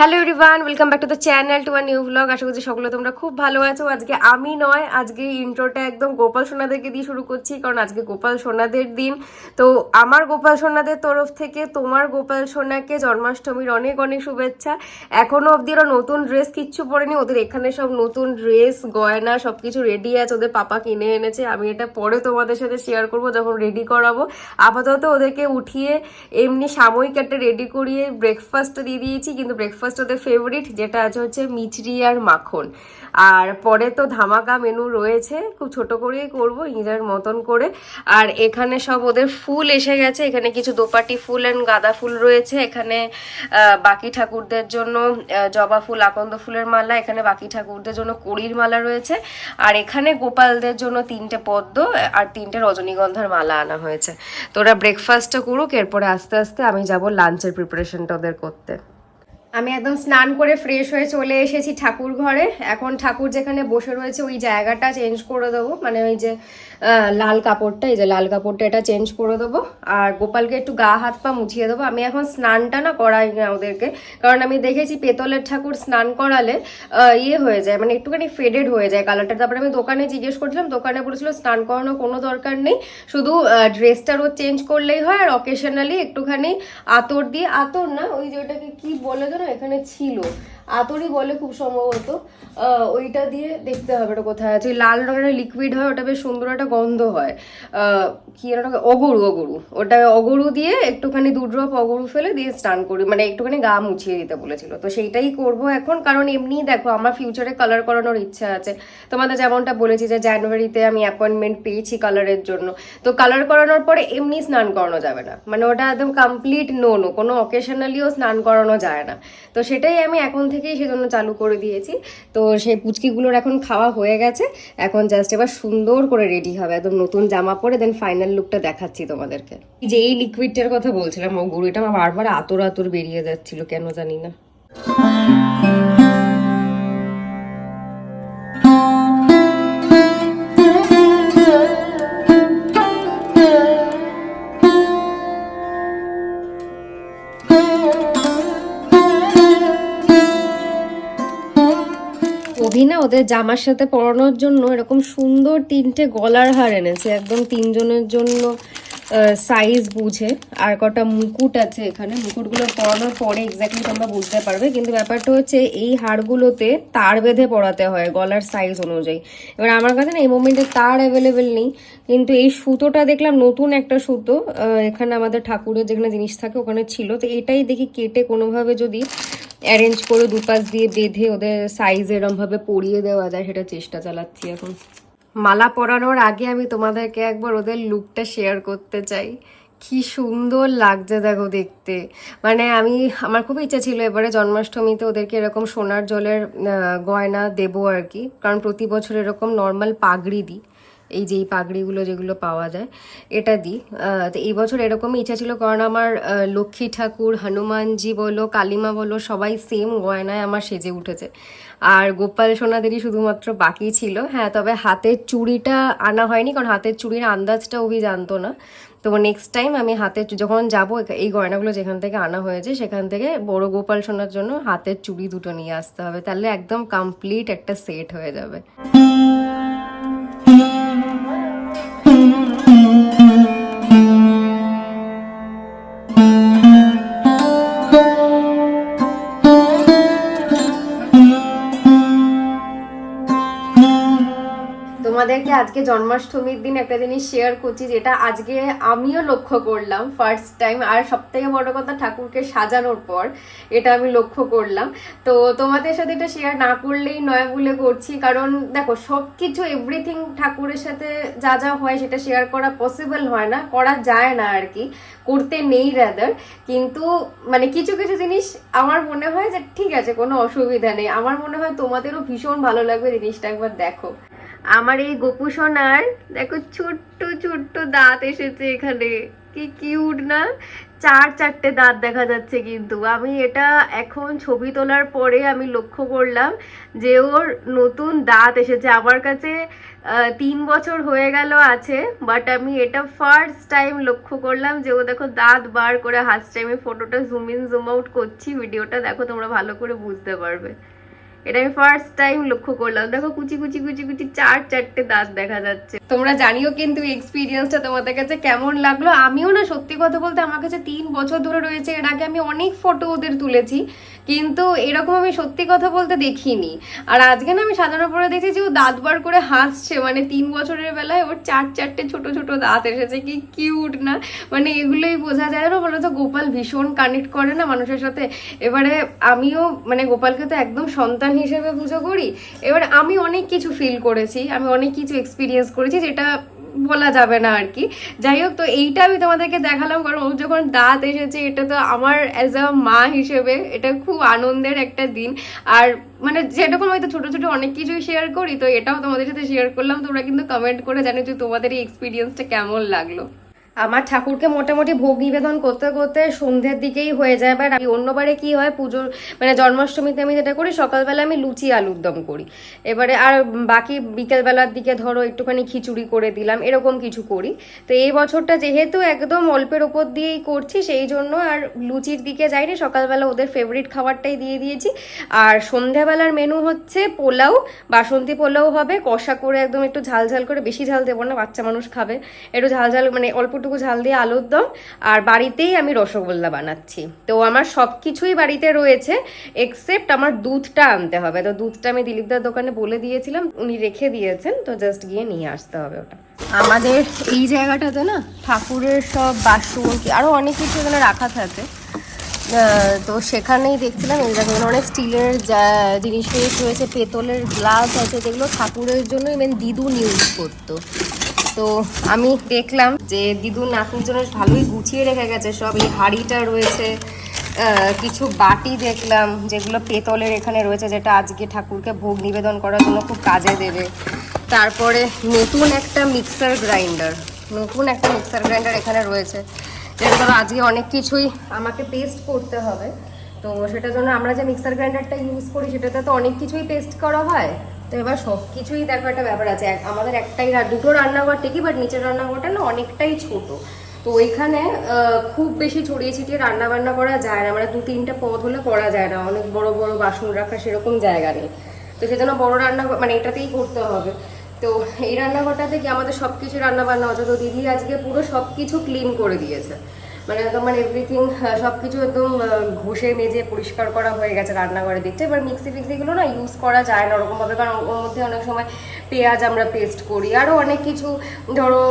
Hello everyone welcome back to the channel to our new vlog আশা করছি সকলে তোমরা খুব ভালো আছো। আজকে আমি নয়, আজকে ইন্ট্রোটা একদম গোপাল সোনাদেরকে দিয়ে শুরু করছি, কারণ আজকে গোপাল সোনাদের দিন। তো আমার গোপাল সোনাদের তরফ থেকে তোমার গোপাল সোনাকে জন্মাষ্টমীর অনেক অনেক শুভেচ্ছা। এখনও অবধি ওরা নতুন ড্রেস কিচ্ছু পরেনি। ওদের এখানে সব নতুন ড্রেস গয়না সব কিছু রেডি আছে। ওদের পাপা কিনে এনেছে। আমি এটা পরে তোমাদের সাথে শেয়ার করব, যখন রেডি করাবো। আপাতত ওদেরকে উঠিয়ে এমনি সাময়িক একটা রেডি করিয়ে ব্রেকফাস্ট দিয়ে দিয়েছি। কিন্তু ব্রেকফাস্ট ওদের ফেভারিট যেটা আছে হচ্ছে মিচড়ি আর মাখন। আর পরে তো ধামাকা মেনু রয়েছে, খুব ছোট করেই করব, নিজের মতন করে। আর এখানে সব ওদের ফুল এসে গেছে, এখানে কিছু দোপাটি ফুল অ্যান্ড গাঁদা ফুল রয়েছে, এখানে বাকি ঠাকুরদের জন্য জবা ফুল, আকন্দ ফুলের মালা, এখানে বাকি ঠাকুরদের জন্য কড়ির মালা রয়েছে। আর এখানে গোপালদের জন্য তিনটে পদ্ম, আর তিনটে রজনীগন্ধার মালা আনা হয়েছে। তো ওরা ব্রেকফাস্টটা করুক, এরপরে আস্তে আস্তে আমি যাব লাঞ্চের প্রিপারেশনটা ওদের করতে। আমি একদম স্নান করে ফ্রেশ হয়ে চলে এসেছি ঠাকুর ঘরে এখন ঠাকুর যেখানে বসে রয়েছে, ওই জায়গাটা চেঞ্জ করে দেবো। মানে ওই যে লাল কাপড়টা, এই যে লাল কাপড়টা এটা চেঞ্জ করে দেবো। আর গোপালকে একটু গা, হাত, পা মুছিয়ে দেবো। আমি এখন স্নানটা না করাই না ওদেরকে। কারণ আমি দেখেছি পেতলের ঠাকুর স্নান করালে ইয়ে হয়ে যায় মানে একটুখানি ফেডেড হয়ে যায় কালারটা তারপরে আমি দোকানে জিজ্ঞেস করছিলাম, দোকানে বলেছিল স্নান করানোর কোনো দরকার নেই। শুধু ড্রেসটা রোজ চেঞ্জ করলেই হয়, আর অকেশনালি একটুখানি আতর দিয়ে, আতর না, ওই যে ওটাকে কি বলে না এখানে ছিল আতরই বলে খুব সম্ভবত ওইটা দিয়ে দেখতে হবে ওটা কোথায় আছে। লাল রঙের লিকুইড হয়, ওটা বেশ সুন্দর একটা গন্ধ হয়। কি ওটা অগরু অগরু। ওটা অগরু দিয়ে একটুখানি দু ড্রপ অগরু ফেলে দিয়ে স্নান করি মানে একটুখানি গা মুছিয়ে দিতে বলেছিল। তো সেইটাই করব এখন, কারণ এমনি দেখো আমার ফিউচারে কালার করানোর ইচ্ছা আছে। তোমাদের যেমনটা বলেছি যে জানুয়ারিতে আমি অ্যাপয়েন্টমেন্ট পেয়েছি কালারের জন্য। তো কালার করানোর পরে এমনি স্নান করানো যাবে না। মানে ওটা একদম কমপ্লিট নো নো কোনো অকেশনালিও স্নান করানো যায় না। তো সেটাই আমি এখন থেকেই সেজন্য চালু করে দিয়েছি। তো সেই পুচকিগুলোর এখন খাওয়া হয়ে গেছে। এখন জাস্ট এবার সুন্দর করে রেডি হবে। একদম নতুন জামা পরে দেন ফাইনাল লুকটা দেখাচ্ছি তোমাদেরকে। যে এই লিকুইডটার কথা বলছিলাম, ও গুঁড়িটা আমার বারবার আতর আতর বেরিয়ে যাচ্ছিল, কেন জানি না। অভি না ওদের জামার সাথে পরানোর জন্য এরকম সুন্দর তিনটে গলার হার এনেছে। একদম তিনজনের জন্য সাইজ বুঝে। আর কটা মুকুট আছে এখানে। মুকুটগুলো পরানোর পরে এক্স্যাক্টলি তোমরা বুঝতে পারবে। কিন্তু ব্যাপারটা হচ্ছে, এই হারগুলোতে তার বেঁধে পরাতে হয় গলার সাইজ অনুযায়ী। এবার আমার কাছে না এই মোমেন্টে তার অ্যাভেলেবেল নেই। কিন্তু এই সুতোটা দেখলাম, নতুন একটা সুতো। এখানে আমাদের ঠাকুরের যেখানে জিনিস থাকে, ওখানে ছিল। তো এটাই দেখি কেটে কোনোভাবে যদি অ্যারেঞ্জ করে দুপাশ দিয়ে বেঁধে ওদের সাইজ এরমভাবে পরিয়ে দেওয়া যায়, সেটা চেষ্টা চালাচ্ছি এখন। মালা পরানোর আগে আমি তোমাদেরকে একবার ওদের লুকটা শেয়ার করতে চাই। কি সুন্দর লাগছে দেখো দেখতে। মানে আমি, আমার খুব ইচ্ছা ছিল এবারে জন্মাষ্টমীতে ওদেরকে এরকম সোনার জলের গয়না দেবো আর কি। কারণ প্রতি বছর এরকম নর্মাল পাগড়ি দিই। এই যে এই পাগড়িগুলো যেগুলো পাওয়া যায়, এটা দিই। তো এই বছর এরকমই ইচ্ছা ছিল, কারণ আমার লক্ষ্মী ঠাকুর, হনুমানজি বলো, কালিমা বলো, সবাই সেম গয়নায় আমার সেজে উঠেছে। আর গোপাল সোনাদেরই শুধুমাত্র বাকি ছিল। হ্যাঁ তবে হাতের চুড়িটা আনা হয়নি, কারণ হাতের চুড়ির আন্দাজটা অভি জানতো না। তো নেক্সট টাইম আমি হাতের যখন যাব এই গয়নাগুলো যেখান থেকে আনা হয়েছে, সেখান থেকে বড় গোপাল সোনার জন্য হাতের চুড়ি দুটো নিয়ে আসতে হবে। তাহলে একদম কমপ্লিট একটা সেট হয়ে যাবে। তোমাদেরকে আজকে জন্মাষ্টমীর দিন একটা জিনিস শেয়ার করছি, যেটা আজকে আমিও লক্ষ্য করলাম ফার্স্ট টাইম আর সব থেকে বড় কথা ঠাকুরকে সাজানোর পর, এটা আমি লক্ষ্য করলাম। তো তোমাদের সাথে এটা শেয়ার না করলেই নয় বলে করছি, কারণ দেখো সব কিছু এভরিথিং ঠাকুরের সাথে যা যা হয় সেটা শেয়ার করা পসিবল হয় না, করা যায় না আর কি, করতে নেই রাদার কিন্তু মানে কিছু কিছু জিনিস আমার মনে হয় যে ঠিক আছে, কোনো অসুবিধা নেই। আমার মনে হয় তোমাদেরও ভীষণ ভালো লাগবে জিনিসটা একবার দেখো। আমার এই গোপু সোনার, দেখো ছোট্ট ছোট্ট দাঁত এসেছে এখানে। কি কিউট না? চার চারটে দাঁত দেখা যাচ্ছে কিন্তু। আমি এটা এখন ছবি তোলার পরে আমি লক্ষ্য করলাম যে ওর নতুন দাঁত এসেছে। আমার কাছে তিন বছর হয়ে গেল আছে বাট আমি এটা ফার্স্ট টাইম লক্ষ্য করলাম যে ও দেখো দাঁত বার করে হাসছে আমি ফটোটা জুম ইন জুম আউট করছি। ভিডিওটা দেখো তোমরা ভালো করে বুঝতে পারবে। এটা আমি ফার্স্ট টাইম লক্ষ্য করলাম। দেখো কুচি কুচি কুচি কুচি চার চারটে দাঁত দেখা যাচ্ছে। তোমরা জানিও কিন্তু এক্সপিরিয়েন্সটা তোমাদের কাছে কেমন লাগল? আমিও না সত্যি কথা বলতে আমার কাছে তিন বছর ধরে রয়েছে, এর আগে আমি অনেক ফটো ওদের তুলেছি, কিন্তু এরকম আমি সত্যি কথা বলতে দেখিনি। আর আজকে না আমি সাজানোর পরে দেখছি যে ও দাঁত বার করে হাসছে মানে তিন বছরের বেলায় ওর চার চারটে ছোট ছোট দাঁত এসেছে, কি কিউট না? মানে এগুলোই বোঝা যায় না বলো তো গোপাল ভীষণ কানেক্ট করে না মানুষের সাথে। এবারে আমিও মানে গোপালকে তো একদম সন্তান হিসেবে পুজো করি। এবার আমি অনেক কিছু ফিল করেছি, আমি অনেক কিছু এক্সপিরিয়েন্স করেছি যেটা বলা যাবে না আর কি। যাই হোক, তো এইটা আমি তোমাদেরকে দেখালাম, কারণ ওর যখন দাঁত এসেছে, এটা তো আমার অ্যাজ আ মা হিসেবে এটা খুব আনন্দের একটা দিন। আর মানে যেরকম হয়তো ছোট ছোট অনেক কিছুই শেয়ার করি, তো এটাও তোমাদের সাথে শেয়ার করলাম। তোমরা কিন্তু কমেন্ট করে জানো যে তোমাদের এই এক্সপিরিয়েন্সটা কেমন লাগল। আমার ঠাকুরকে মোটামুটি ভোগ নিবেদন করতে করতে সন্ধ্যের দিকেই হয়ে যায়। এবার আমি অন্যবারে কি হয়, পুজোর মানে জন্মাষ্টমীতে আমি যেটা করি, সকালবেলা আমি লুচি আলুর দম করি। এবারে আর বাকি বিকেলবেলার দিকে ধরো একটুখানি খিচুড়ি করে দিলাম, এরকম কিছু করি। তো এই বছরটা যেহেতু একদম অল্পের ওপর দিয়েই করছি, সেই জন্য আর লুচির দিকে যাইনি, সকালবেলা ওদের ফেভারিট খাবারটাই দিয়ে দিয়েছি। আর সন্ধ্যাবেলার মেনু হচ্ছে পোলাও, বাসন্তী পোলাও হবে, কষা করে একদম একটু ঝাল ঝাল করে, বেশি ঝাল দেবো না, বাচ্চা মানুষ খাবে। একটু ঝাল ঝাল মানে অল্পটুকু ঝাল দিয়ে আলুর দম, আর বাড়িতেই আমি রসগোল্লা বানাচ্ছি। তো আমার সব কিছুই বাড়িতে রয়েছে এক্সেপ্ট আমার দুধটা আনতে হবে। তো দুধটা আমি দিলীপদার দোকানে বলে দিয়েছিলাম, উনি রেখে দিয়েছেন, তো জাস্ট গিয়ে নিয়ে আসতে হবে ওটা। আমাদের এই জায়গাটাতে না ঠাকুরের সব বাসন কি আরও অনেক কিছু এখানে রাখা থাকে। তো সেখানেই দেখছিলাম এই দেখো অনেক স্টিলের জিনিস রয়েছে, পেতলের গ্লাস আছে, যেগুলো ঠাকুরের জন্য ইভেন দিদুন ইউজ করতো। তো আমি দেখলাম যে দিদুন নাতনির জন্য ভালোই গুছিয়ে রেখে গেছে। সব এই হাঁড়িটা রয়েছে কিছু বাটি দেখলাম যেগুলো পেতলের এখানে রয়েছে, যেটা আজকে ঠাকুরকে ভোগ নিবেদন করার জন্য খুব কাজে দেবে। তারপরে নতুন একটা মিক্সার গ্রাইন্ডার, নতুন একটা মিক্সার গ্রাইন্ডার এখানে রয়েছে। যেটা ধরো আজকে অনেক কিছুই আমাকে পেস্ট করতে হবে। তো সেটার জন্য আমরা যে মিক্সার গ্রাইন্ডারটা ইউজ করি, সেটাতে তো অনেক কিছুই পেস্ট করা হয়। তো এবার সব কিছুই দেখো একটা ব্যাপার আছে। আমাদের একটাই দুটো রান্নাঘর ঠিকই বাট নিচের রান্নাঘরটা না অনেকটাই ছোট। তো ওইখানে খুব বেশি ছড়িয়ে ছিটিয়ে রান্না বান্না করা যায় না। মানে দু, তিনটা পদ হলে করা যায় না। অনেক বড় বড় বাসন রাখা সেরকম জায়গা নেই। তো সেজন্য বড় রান্না মানে এটাতেই করতে হবে। তো এই রান্নাঘরটা থেকে আমাদের সব কিছু রান্না বান্না তো দিদি আজকে পুরো সব কিছু ক্লিন করে দিয়েছে। মানে একদম মানে এভরিথিং সব কিছু একদম ঘষে মেজে পরিষ্কার করা হয়ে গেছে রান্নাঘরে দিকটা। এবার মিক্সি ফিক্সিগুলো না ইউজ করা যায় না ওরকমভাবে, কারণ ওর মধ্যে অনেক সময় পেঁয়াজ আমরা পেস্ট করি। আরও অনেক কিছু, ধরো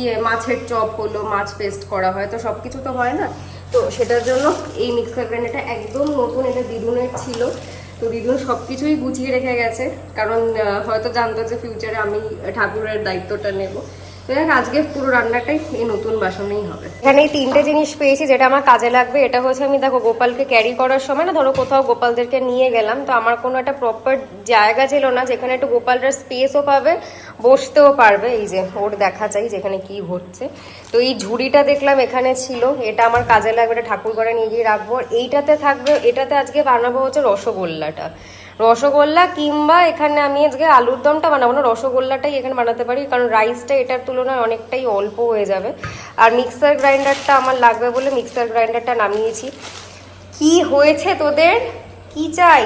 ইয়ে মাছের চপ হলো, মাছ পেস্ট করা হয়, তো সব কিছু তো হয় না। তো সেটার জন্য এই মিক্সার গ্রাইন্ডারটা একদম নতুন, এটা দিদুনের ছিল। তো দিদুন সব কিছুই গুছিয়ে রেখে গেছে, কারণ হয়তো জানতো যে ফিউচারে আমি ঠাকুরের দায়িত্বটা নেব। দেখ আজকে পুরো রান্নাটাই এই নতুন বাসনেই হবে। এখানে এই তিনটে জিনিস পেয়েছি যেটা আমার কাজে লাগবে। এটা হচ্ছে আমি দেখো গোপালকে ক্যারি করার সময় না, ধরো কোথাও গোপালদেরকে নিয়ে গেলাম, তো আমার কোনো একটা প্রপার জায়গা ছিল না যেখানে একটু গোপালরা স্পেসও পাবে, বসতেও পারবে। এই যে ওর দেখা চাই যেখানে কি হচ্ছে। তো এই ঝুড়িটা দেখলাম এখানে ছিল, এটা আমার কাজে লাগবে, এটা ঠাকুর ঘরে নিয়ে গিয়ে রাখব। এইটাতে থাকবে, এটাতে আজকে বানাবো হচ্ছে রসগোল্লাটা। রসগোল্লা কিংবা এখানে আমি আজকে আলুর দমটা বানাবো না, রসগোল্লাটাই এখানে বানাতে পারি, কারণ রাইসটা এটার তুলনায় অনেকটাই অল্প হয়ে যাবে। আর মিক্সার গ্রাইন্ডারটা আমার লাগবে বলে মিক্সার গ্রাইন্ডারটা নামিয়েছি। কি হয়েছে তোদের? কি চাই?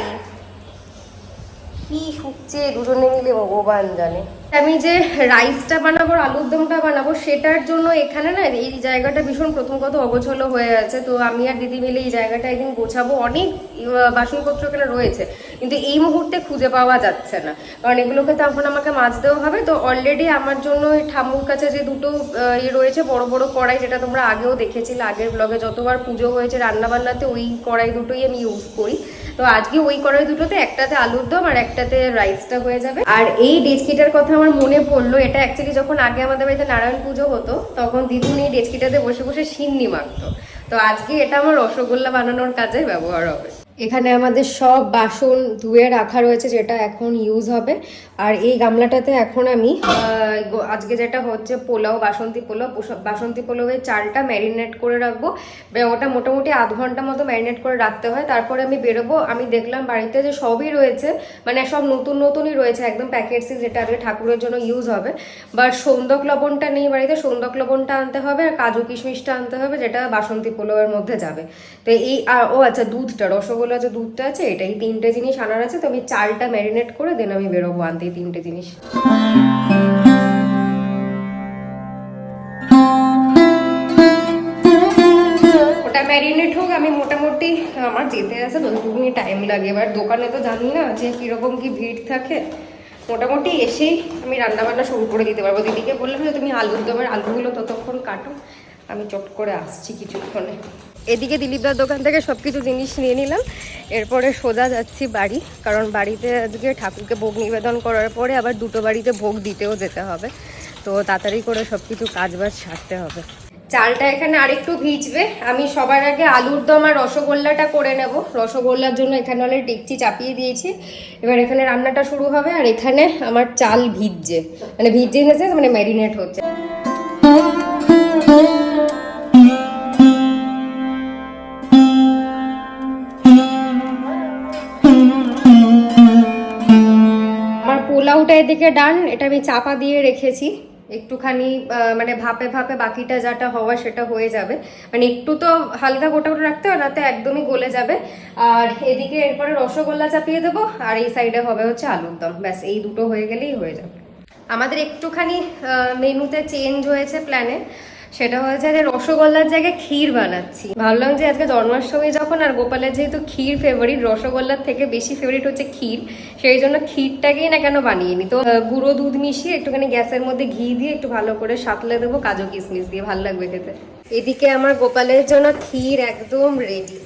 কি শুকছে? দুজনে মিলে ভগবান জানে। আমি যে রাইসটা বানাবো আলুর দমটা বানাবো, সেটার জন্য এখানে না এই জায়গাটা ভীষণ প্রথম কথা অগোছলো হয়ে আছে। তো আমি আর দিদি মিলে এই জায়গাটা একদিন গোছাবো। অনেক বাসনপত্র এখানে রয়েছে, কিন্তু এই মুহূর্তে খুঁজে পাওয়া যাচ্ছে না। কারণ এগুলোকে তো এখন আমাকে মাজতেও হবে। তো অলরেডি আমার জন্য ওই ঠাম্মুর কাছে যে দুটো ইয়ে রয়েছে, বড় বড় কড়াই, যেটা তোমরা আগেও দেখেছিলে আগের ব্লগে যতবার পুজো হয়েছে রান্নাবান্নাতে ওই কড়াই দুটোই আমি ইউজ করি। তো আজকে ওই কড়াই দুটোতে একটাতে আলুর দম আর একটাতে রাইসটা হয়ে যাবে। আর এই ডেচকিটার কথা আমার মনে পড়ল, এটা অ্যাকচুয়ালি যখন আগে আমাদের বাড়িতে নারায়ণ পুজো হতো, তখন দিদুন এই ডেচকিটাতে বসে বসে সিন্নি মাখতো। তো আজকে এটা আমার রসগোল্লা বানানোর কাজে ব্যবহার হবে। এখানে আমাদের সব বাসন ধুয়ে রাখা রয়েছে, যেটা এখন ইউজ হবে। আর এই গামলাটাতে এখন আমি আজকে যেটা হচ্ছে পোলাও, বাসন্তী পোলাও বাসন্তী পোলাওয়ের চালটা ম্যারিনেট করে রাখব। ওটা মোটামুটি আধ ঘণ্টা মতো ম্যারিনেট করে রাখতে হয়। তারপরে আমি বেরোবো। আমি দেখলাম বাড়িতে যে সবই রয়েছে মানে সব নতুন নতুনই রয়েছে। একদম প্যাকেটসি যেটা আজকে ঠাকুরের জন্য ইউজ হবে। বাট সৌন্দক লবণটা নেই বাড়িতে। সৌন্দক লবণটা আনতে হবে আর কাজু কিশমিশটা আনতে হবে, যেটা বাসন্তী পোলাওয়ের মধ্যে যাবে। তো এই, আর, ও আচ্ছা দুধটা রসগোল্লা যে দুধটা আছে এটা এই তিনটে জিনিস আনার আছে। তো আমি চালটা ম্যারিনেট করে দেন আমি বেরোবো আনতে। এই তিনটে জিনিস। ওটা ম্যারিনেট হোক, আমি মোটামুটি আমার যেতে আছে ততটুকুনি টাইম লাগে। এবার দোকানে তো জানি না যে কীরকম কি ভিড় থাকে। মোটামুটি এসেই আমি রান্নাবান্না শুরু করে দিতে পারব। দিদিকে বললাম যে, তুমি আলুর দমের আলুগুলো ততক্ষণ কাটো। আমি চট করে আসছি কিছুক্ষণে। এদিকে দিলীপদার দোকান থেকে সব কিছু জিনিস নিয়ে নিলাম। এরপরে সোজা যাচ্ছি বাড়ি, কারণ বাড়িতে আজকে ঠাকুরকে ভোগ নিবেদন করার পরে আবার দুটো বাড়িতে ভোগ দিতেও যেতে হবে। তো তাড়াতাড়ি করে সব কিছু কাজবাজ সারতে হবে। চালটা এখানে আরেকটু ভিজবে। আমি সবার আগে আলুর দম আর রসগোল্লাটা করে নেব। রসগোল্লার জন্য এখানে অনেক ডেকচি চাপিয়ে দিয়েছি। এবার এখানে রান্নাটা শুরু হবে আর এখানে আমার চাল ভিজছে। মানে ভিজছে মানে ম্যারিনেট হচ্ছে। এদিকে ডান এটা আমি চাপা দিয়ে রেখেছি। একটুখানি মানে ভাপে ভাপে বাকিটা যাটা হওয়া সেটা হয়ে যাবে। মানে একটু তো হালকা গোটা গোটা রাখতে হবে না তো একদমই গলে যাবে। আর এদিকে এরপরে রসগোল্লা চাপিয়ে দেবো, আর এই সাইডে হবে হচ্ছে আলুর দম। ব্যাস, এই দুটো হয়ে গেলেই হয়ে যাবে। আমাদের একটুখানি মেনুতে চেঞ্জ হয়েছে প্ল্যানে সেটা হয়েছে যে রসগোল্লার জায়গায় ক্ষীর বানাচ্ছি। ভাবলাম যে আজকে জন্মাষ্টমী যখন, আর গোপালের যেহেতু ক্ষীর ফেভারিট রসগোল্লার থেকে বেশি ফেভারিট হচ্ছে ক্ষীর, সেই জন্য ক্ষীরটাকেই না কেন বানিয়ে নি? তো গুঁড়ো দুধ মিশিয়ে একটুখানি গ্যাসের মধ্যে ঘি দিয়ে একটু ভালো করে সাতলে দেবো, কাজু কিশমিশ দিয়ে। ভালো লাগবে খেতে। এদিকে আমার গোপালের জন্য ক্ষীর একদম রেডি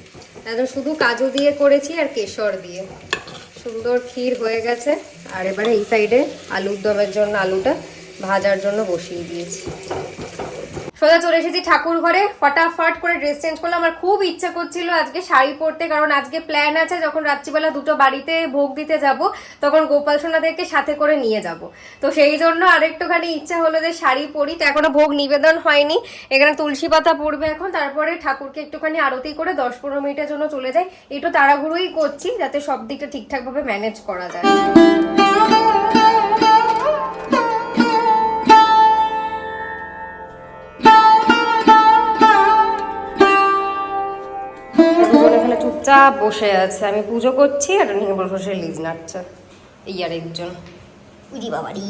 একদম শুধু কাজু দিয়ে করেছি আর কেশর দিয়ে। সুন্দর ক্ষীর হয়ে গেছে। আর এবারে এই সাইডে আলুর দমের জন্য আলুটা ভাজার জন্য বসিয়ে দিয়েছি। সোজা চলে এসেছি ঠাকুর ঘরে। ফটাফট করে ড্রেস চেঞ্জ করলাম। আমার খুব ইচ্ছা করছিল আজকে শাড়ি পরতে, কারণ আজকে প্ল্যান আছে যখন রাত্রিবেলা দুটো বাড়িতে ভোগ দিতে যাব, তখন গোপাল সোনাদেরকে সাথে করে নিয়ে যাব। তো সেই জন্য আরেকটুখানি ইচ্ছা হলো যে শাড়ি পরি। তো এখনও ভোগ নিবেদন হয়নি। এখানে তুলসী পাতা পড়বে এখন। তারপরে ঠাকুরকে একটুখানি আরতি করে দশ পনেরো মিনিটের জন্য চলে যাই। একটু তাড়াহুড়োই করছি যাতে সব দিকটা ঠিকঠাকভাবে ম্যানেজ করা যায়। চুপচাপ বসে আছে আমি পুজো করছি আর নিয়ে বসে বসে লিজ নাড়ছে এই আর একজন। উরি বাবারি।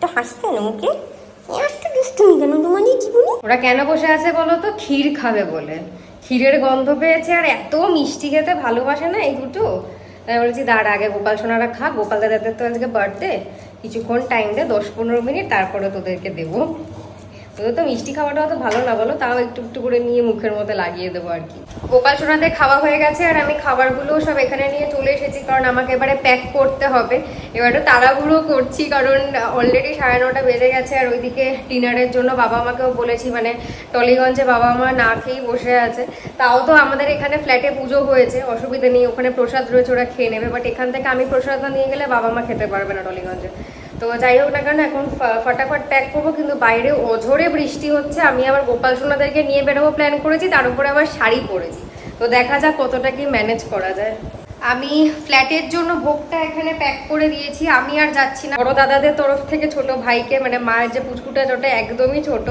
তো হাসি কেন মুখে? একটা দুষ্টুমি কেন? তোমার জীবনে? ওরা কেন বসে আছে বলো তো? ক্ষীর খাবে বলে। ক্ষীরের গন্ধ পেয়েছে আর এত মিষ্টি খেতে ভালোবাসে না এই দুটো? আমি বলেছি দাঁড়া আগে গোপাল সোনারা খা গোপাল দাদাদের তো আজকে বার্থডে কিছুক্ষণ টাইম দে দশ পনেরো মিনিট তারপরে তোদেরকে দেবো। তোদের তো মিষ্টি খাওয়াটা অত ভালো না বলো, তাও একটু একটু করে নিয়ে মুখের মধ্যে লাগিয়ে দেবো আর কি। গোপাল সোনাদের খাওয়া হয়ে গেছে আর আমি খাবারগুলো সব এখানে নিয়ে চলে এসেছি, কারণ আমাকে এবারে প্যাক করতে হবে। এবারে তাড়াহুড়ো করছি, কারণ অলরেডি সাড়ে নটা বেজে গেছে আর ওইদিকে ডিনারের জন্য বাবা মাকেও বলেছি মানে টলিগঞ্জে বাবা মা না খেয়েই বসে আছে। তাও তো আমাদের এখানে ফ্ল্যাটে পুজো হয়েছে, অসুবিধা নেই, ওখানে প্রসাদ রয়েছে, ওরা খেয়ে নেবে। বাট এখান থেকে আমি প্রসাদটা নিয়ে গেলে বাবা মা খেতে পারবে না টলিগঞ্জে। তো যাই হোক না কেন, এখন ফটাফট প্যাক করব, কিন্তু বাইরে অঝরে বৃষ্টি হচ্ছে। আমি আবার গোপাল সোনাদেরকে নিয়ে বেরোবো প্ল্যান করেছি, তার উপরে আবার শাড়ি পরেছি। তো দেখা যাক কতটা কি ম্যানেজ করা যায়। আমি ফ্ল্যাটের জন্য ভোগটা এখানে প্যাক করে দিয়েছি, আমি আর যাচ্ছি না। বড় দাদাদের তরফ থেকে ছোট ভাইকে মানে মায়ের যে পুচকুটা ওটা একদমই ছোট।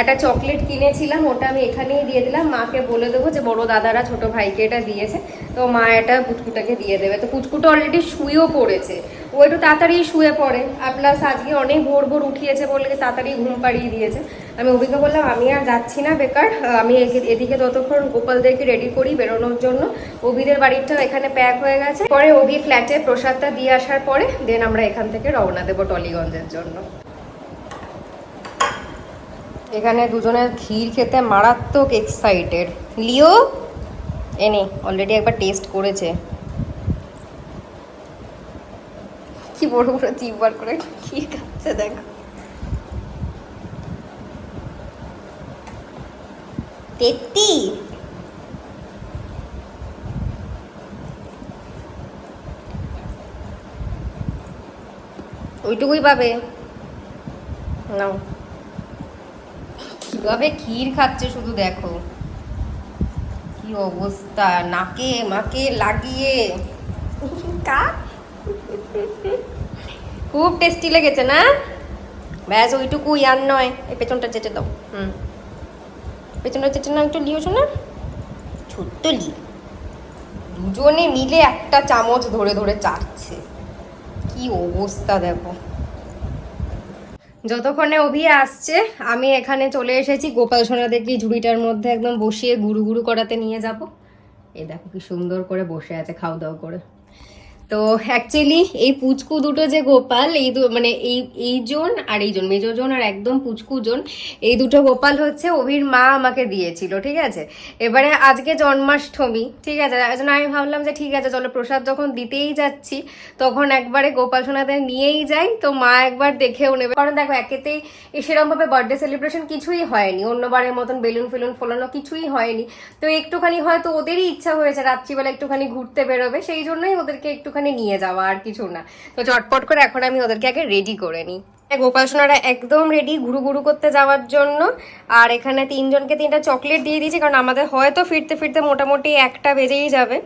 একটা চকলেট কিনেছিলাম, ওটা আমি এখানেই দিয়ে দিলাম। মাকে বলে দেবো যে বড় দাদারা ছোট ভাইকে এটা দিয়েছে। তো মা এটা পুচকুটাকে দিয়ে দেবে। তো পুচকুটা অলরেডি শুয়েও পড়েছে। ও একটু তাড়াতাড়ি শুয়ে পড়ে। আর প্লাস আজকে অনেক ভোর ভোর উঠিয়েছে বলে তাড়াতাড়ি ঘুম পাড়িয়ে দিয়েছে। আমি অভিকে বললাম, আমি আর যাচ্ছি না বেকার। আমি এদিকে ততক্ষণ গোপালদেরকে রেডি করি বেরোনোর জন্য। অভিদের বাড়িটা এখানে প্যাক হয়ে গেছে। পরে অভি ফ্ল্যাটে প্রসাদটা দিয়ে আসার পরে দেন আমরা এখান থেকে রওনা দেবো টলিগঞ্জের জন্য। এখানে দুজনের ক্ষীর খেতে মারাত্মক এক্সাইটেড লিও? এনে অলরেডি একবার টেস্ট করেছে। কি বড় বড় তিনবার করে কি খাচ্ছে দেখো। তেত্তি। ওইটুকুই পাবে। নাও। কীভাবে ক্ষীর খাচ্ছে শুধু দেখো। কি অবস্থা, নাকে মাকে লাগিয়ে। কাক? খুব টেস্টি লেগেছে, না? ব্যাস ওইটুকুই আর নয়। এই পেছনটা চেটে দাও। হুম। পেছনটা চেটে না একটু লিও শোনা ছোট্ট লি। দুজনে মিলে একটা চামচ ধরে ধরে চাটছে। কি অবস্থা দেখো। যতক্ষণে অভি আসছে, আমি এখানে চলে এসেছি। গোপাল সোনাদেরকে ঝুড়িটার মধ্যে একদম বসিয়ে গুরু গুরু করাতে নিয়ে যাব। এ দেখো কি সুন্দর করে বসে আছে, খাওয়া দাওয়া করে। তো অ্যাকচুয়ালি এই পুচকু দুটো যে গোপাল, এই দু মানে এই এই জন আর এই জন, মেজো জন আর একদম পুচকু জন, এই দুটো গোপাল হচ্ছে অভির মা আমাকে দিয়েছিল, ঠিক আছে? এবারে আজকে জন্মাষ্টমী, ঠিক আছে? জন্য আমি ভাবলাম যে ঠিক আছে, চলো প্রসাদ যখন দিতেই যাচ্ছি, তখন একবারে গোপাল সোনাদের নিয়েই যাই, তো মা একবার দেখেও নেবে। কারণ দেখো, একেতেই সেরকম ভাবে বার্থডে সেলিব্রেশন কিছুই হয়নি, অন্যবারের মতন বেলুন ফেলুন ফোলানো কিছুই হয়নি। তো একটুখানি হয়তো ওদেরই ইচ্ছা হয়েছে রাত্রিবেলা একটুখানি ঘুরতে বেরোবে, সেই জন্যই ওদেরকে একটুখানি নিয়ে যাওয়া আর কিছু না। তো চটপট করে এখন আমি ওদেরকে আগে রেডি করে নিই। গোপাল সোনারা একদম রেডি ঘুরু ঘুরু করতে যাওয়ার জন্য। আর এখানে তিনজনকে তিনটা চকলেট দিয়ে দিয়েছি, কারণ আমাদের হয়তো ফিরতে ফিরতে মোটামুটি একটা বেজেই যাবে।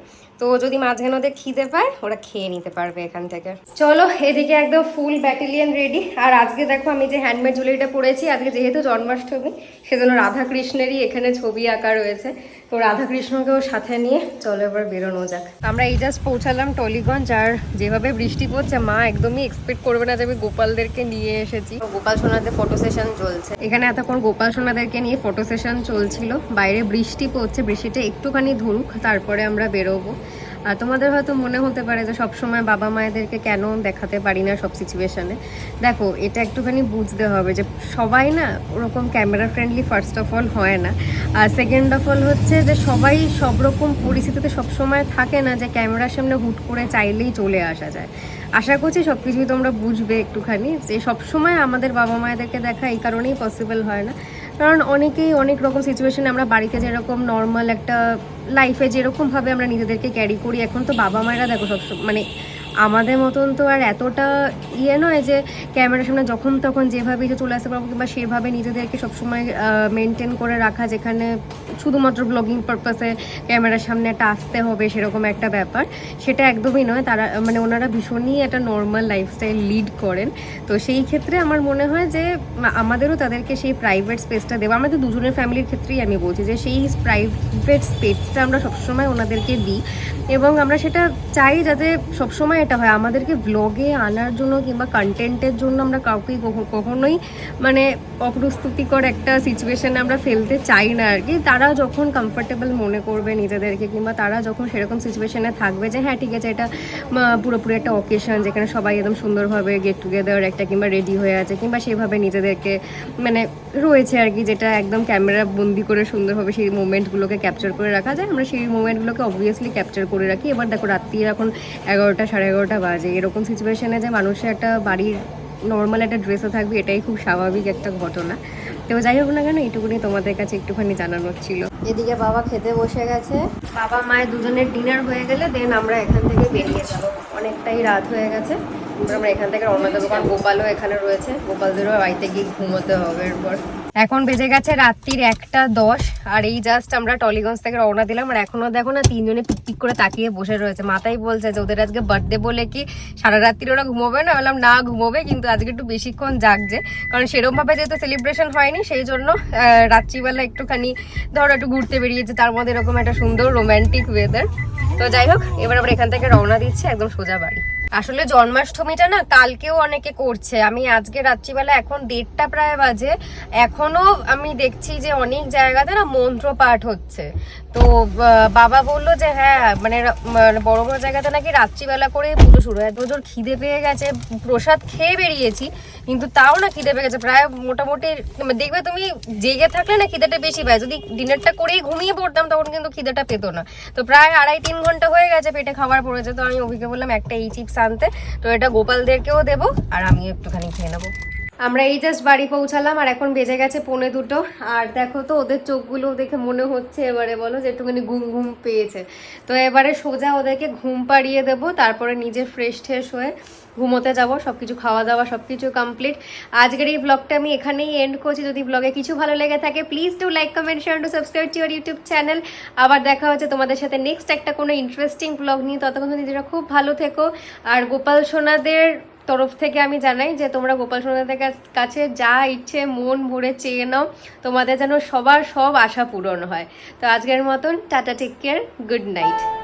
তো যদি মাঝখানে ওদের খিদে পায়, ওরা খেয়ে নিতে পারবে এখান থেকে। চলো, এদিকে একদম ফুল ব্যাটেলিয়ান রেডি আর আজকে দেখো আমি যে হ্যান্ডমেড জুয়েলারিটা পরেছি, আজকে যেহেতু জন্মাষ্টমী, সেজন্য রাধা কৃষ্ণেরই এখানে ছবি আঁকা রয়েছে। তো রাধা কৃষ্ণকেও সাথে নিয়ে চলো এবার বেরোনো যাক। আমরা এই জাস্ট পৌঁছালাম টলিগঞ্জ, আর যেভাবে বৃষ্টি পড়ছে, মা একদমই এক্সপেক্ট করবে না যে আমি গোপালদেরকে নিয়ে এসেছি। গোপাল সোনাদের ফটো সেশন চলছে। এখানে এতক্ষণ গোপাল সোনাদেরকে নিয়ে ফটো সেশন চলছিল। বাইরে বৃষ্টি পড়ছে, বৃষ্টিটা একটুখানি ধরুক, তারপরে আমরা বেরোবো। আর তোমাদের হয়তো মনে হতে পারে যে সবসময় বাবা মায়েদেরকে কেন দেখাতে পারি না সব সিচুয়েশানে দেখো, এটা একটুখানি বুঝতে হবে যে সবাই না ওরকম camera friendly first of all হয় না। আর সেকেন্ড অফ অল হচ্ছে যে সবাই সব রকম পরিস্থিতিতে সবসময় থাকে না যে ক্যামেরার সামনে হুট করে চাইলেই চলে আসা যায়। আশা করছি সব কিছুই তোমরা বুঝবে একটুখানি যে সবসময় আমাদের বাবা মায়েদেরকে দেখা এই কারণেই পসিবল হয় না। কারণ অনেকেই অনেক রকম সিচুয়েশনে আমরা বাড়িতে যেরকম নর্মাল একটা লাইফে যেরকমভাবে আমরা নিজেদেরকে ক্যারি করি, এখন তো বাবা মায়েরা দেখো সব মানে আমাদের মতন তো আর এতটা ইয়ে নয় যে ক্যামেরার সামনে যখন তখন যেভাবে চলে আসতে পারব কিংবা সেভাবে নিজেদেরকে সবসময় মেনটেন করে রাখা যেখানে শুধুমাত্র ব্লগিং পারপাসে ক্যামেরার সামনে একটা আসতে হবে সেরকম একটা ব্যাপার। সেটা একদমই নয়, তারা মানে ওনারা ভীষণই একটা নর্মাল লাইফস্টাইল লিড করেন। তো সেই ক্ষেত্রে আমার মনে হয় যে আমাদেরও তাদেরকে সেই প্রাইভেট স্পেসটা দেবো আমাদের দুজনের ফ্যামিলির ক্ষেত্রেই আমি বলছি যে, সেই প্রাইভেট স্পেসটা আমরা সবসময় ওনাদেরকে দিই এবং আমরা সেটা চাই যাতে সবসময় এটা হয়। আমাদেরকে ব্লগে আনার জন্য কিংবা কন্টেন্টের জন্য আমরা কাউকেই কখনোই মানে অপ্রস্তুতিকর একটা সিচুয়েশানে আমরা ফেলতে চাই না আর কি। তারা যখন কমফোর্টেবল মনে করবে নিজেদেরকে কিংবা তারা যখন সেরকম সিচুয়েশনে থাকবে যে হ্যাঁ ঠিক আছে, এটা পুরোপুরি একটা অকেশন যেখানে সবাই একদম সুন্দরভাবে গেট টুগেদার একটা কিংবা রেডি হয়ে আছে কিংবা সেভাবে নিজেদেরকে মানে রয়েছে আর কি, যেটা একদম ক্যামেরা বন্দি করে সুন্দরভাবে সেই মোমেন্টগুলোকে ক্যাপচার করে রাখা যায়। আমরা সেই মোমেন্টগুলোকে অবভিয়াসলি ক্যাপচার করে রাখি। এবার দেখো রাত্রির এখন এগারোটা, সাড়ে এগারোটা বাজে। এরকম সিচুয়েশনে যে মানুষের একটা বাড়ির নর্মাল একটা ড্রেসে থাকবে, এটাই খুব স্বাভাবিক একটা ঘটনা। তো যাই হোক না কেন এইটুকুনি তোমাদের কাছে একটুখানি জানানোর ছিল। এদিকে বাবা খেতে বসে গেছে। বাবা মায়ের দুজনের ডিনার হয়ে গেলে দেন আমরা এখান থেকে বেরিয়ে যাব। অনেকটাই রাত হয়ে গেছে। আমরা এখান থেকে রওনা দোকান কারণ গোপালও এখানে রয়েছে। গোপালদেরও বাড়িতে গিয়ে ঘুমোতে হবে এরপর। এখন বেজে গেছে রাত্রির একটা দশ, আর এই জাস্ট আমরা টলিগঞ্জ থেকে রওনা দিলাম, আর এখনও দেখো না তিনজনে পিক পিক করে তাকিয়ে বসে রয়েছে। মাথায় বলছে যে ওদের আজকে বার্থডে বলে কি সারা রাত্রি ওরা ঘুমোবে? না, বললাম না, ঘুমোবে, কিন্তু আজকে একটু বেশিক্ষণ জাগছে। কারণ সেরকম ভাবে যেহেতু সেলিব্রেশন হয়নি, সেই জন্য রাত্রিবেলা একটুখানি ধরো একটু ঘুরতে বেরিয়েছে তার মধ্যে এরকম একটা সুন্দর রোমান্টিক ওয়েদার তো যাই হোক, এবার আমরা এখান থেকে রওনা দিচ্ছি, একদম সোজা বাড়ি। আসলে জন্মাষ্টমীটা না কালকেও অনেকে করছে। আমি আজকে রাত্রিবেলা এখন দেড়টা প্রায় বাজে, এখনও আমি দেখছি যে অনেক জায়গাতে না মন্ত্র পাঠ হচ্ছে। তো বাবা বলল যে হ্যাঁ মানে মানে বড় বড় জায়গাতে নাকি রাত্রিবেলা করে পুজো শুরু হয়। এত জোর খিদে পেয়ে গেছে, প্রসাদ খেয়ে বেরিয়েছি, কিন্তু তাও না খিদে পেয়ে গেছে। প্রায় মোটামুটি মানে দেখবে তুমি জেগে থাকলে না খিদেটা বেশি পায়। যদি ডিনারটা করেই ঘুমিয়ে পড়তাম তখন কিন্তু খিদেটা পেতো না। তো প্রায় আড়াই তিন ঘণ্টা হয়ে গেছে পেটে খাবার পড়েছে। তো আমি অভিকে বললাম, একটা এই চিপস আনতে তো এটা গোপালদেরকেও দেবো আর আমিও একটুখানি খেয়ে নেব। আমরা এই জাস্ট বাড়ি পৌঁছালাম, আর এখন বেজে গেছে পৌনে দুটো। আর দেখো তো, ওদের চোখগুলো দেখে মনে হচ্ছে এবারে বলো যে একটুখানি ঘুম ঘুম পেয়েছে। তো এবারে সোজা ওদেরকে ঘুম পাড়িয়ে দেবো, তারপরে নিজে ফ্রেশ ট্রেশ হয়ে ঘুমোতে যাব সব কিছু খাওয়া দাওয়া সব কিছু কমপ্লিট আজকের এই ব্লগটা আমি এখানেই এন্ড করছি। যদি ব্লগে কিছু ভালো লেগে থাকে please to like comment share to subscribe to your YouTube channel আবার দেখা হচ্ছে তোমাদের সাথে নেক্সট একটা কোনো ইন্টারেস্টিং ব্লগ নিয়ে। ততক্ষণ নিজেরা খুব ভালো থেকো, আর গোপাল সোনাদের তরফ থেকে আমি জানাই যে তোমরা গোপাল সোনাদের কাছ- যা ইচ্ছে মন ভরে চেয়ে নাও, তোমাদের যেন সবার সব আশা পূরণ হয়। তো আজকের মতন tata take care good night